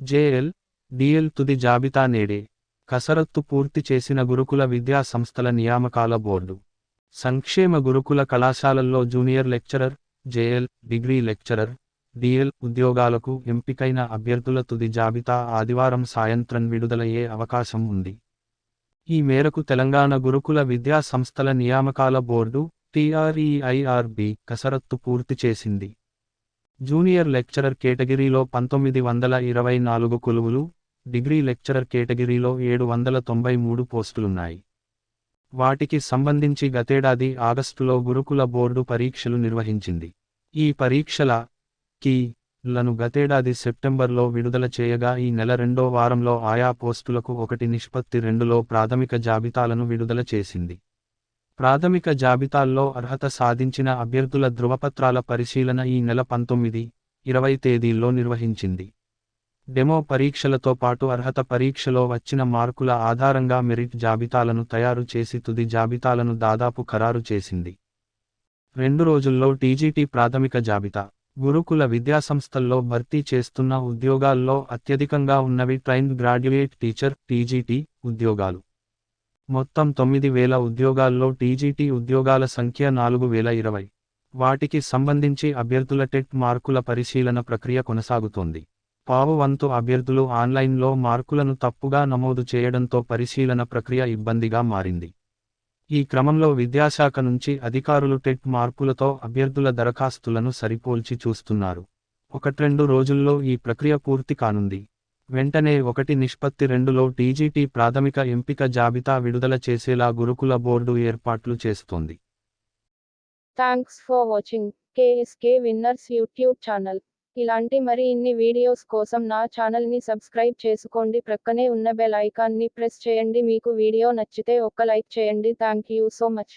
JL DL తుది జాబితా నేడే. కసరత్తు పూర్తి చేసిన గురుకుల విద్యా సంస్థల నియామకాల బోర్డు. సంక్షేమ గురుకుల కళాశాలల్లో junior lecturer JL degree lecturer DL ఉద్యోగాలకు ఎంపికైన అభ్యర్థుల తుది జాబితా ఆదివారం సాయంత్రం విడుదలయ్యే అవకాశం ఉంది. ఈ మేరకు తెలంగాణ గురుకుల విద్యా సంస్థల నియామకాల బోర్డు టీఆర్ఈఐఆర్బి కసరత్తు పూర్తి చేసింది. జూనియర్ లెక్చరర్ కేటగిరీలో పంతొమ్మిది వందల ఇరవై నాలుగు కొలువులు డిగ్రీ లెక్చరర్ కేటగిరీలో ఏడు వందల తొంభై మూడు పోస్టులున్నాయి. వాటికి సంబంధించి గతేడాది ఆగస్టులో గురుకుల బోర్డు పరీక్షలు నిర్వహించింది. ఈ పరీక్షల కి లను గతేడాది సెప్టెంబర్లో విడుదల చేయగా ఈ నెల రెండో వారంలో ఆయా పోస్టులకు ఒకటి నిష్పత్తి రెండులో ప్రాథమిక జాబితాలను విడుదల చేసింది. ప్రాథమిక జాబితాల్లో అర్హత సాధించిన అభ్యర్థుల ధృవపత్రాల పరిశీలన ఈ నెల పంతొమ్మిది ఇరవై తేదీల్లో నిర్వహించింది. డెమో పరీక్షలతో పాటు అర్హత పరీక్షలో వచ్చిన మార్కుల ఆధారంగా మెరిట్ జాబితాలను తయారు చేసి తుది జాబితాలను దాదాపు ఖరారు చేసింది. రెండు రోజుల్లో టీజీటీ ప్రాథమిక జాబితా. గురుకుల విద్యాసంస్థల్లో భర్తీ చేస్తున్న ఉద్యోగాల్లో అత్యధికంగా ఉన్నవి ట్రైన్డ్ గ్రాడ్యుయేట్ టీచర్ టీజీటీ ఉద్యోగాలు. మొత్తం తొమ్మిది వేల ఉద్యోగాల్లో టీజీటీ ఉద్యోగాల సంఖ్య నాలుగు వేల ఇరవై. వాటికి సంబంధించి అభ్యర్థుల టెట్ మార్కుల పరిశీలన ప్రక్రియ కొనసాగుతోంది. పావు వంతు అభ్యర్థులు ఆన్లైన్లో మార్కులను తప్పుగా నమోదు చేయడంతో పరిశీలన ప్రక్రియ ఇబ్బందిగా మారింది. ఈ క్రమంలో విద్యాశాఖ నుంచి అధికారులు టెట్ మార్కులతో అభ్యర్థుల దరఖాస్తులను సరిపోల్చి చూస్తున్నారు. ఒకట్రెండు రోజుల్లో ఈ ప్రక్రియ పూర్తి కానుంది. వెంటనే ఒకటి నిష్పత్తి రెండులో టీజీటీ ప్రాథమిక ఎంపిక జాబితా విడుదల చేసేలా గురుకుల బోర్డు ఏర్పాట్లు చేస్తోంది. Thanks for watching KSK winners YouTube channel ఇలాంటి మరి ఇన్ని వీడియోస్ కోసం నా ఛానల్ని సబ్స్క్రైబ్ చేసుకోండి. ప్రక్కనే ఉన్న బెల్ ఐకాన్ని ప్రెస్ చేయండి. మీకు వీడియో నచ్చితే ఒక్క లైక్ చేయండి. Thank you so much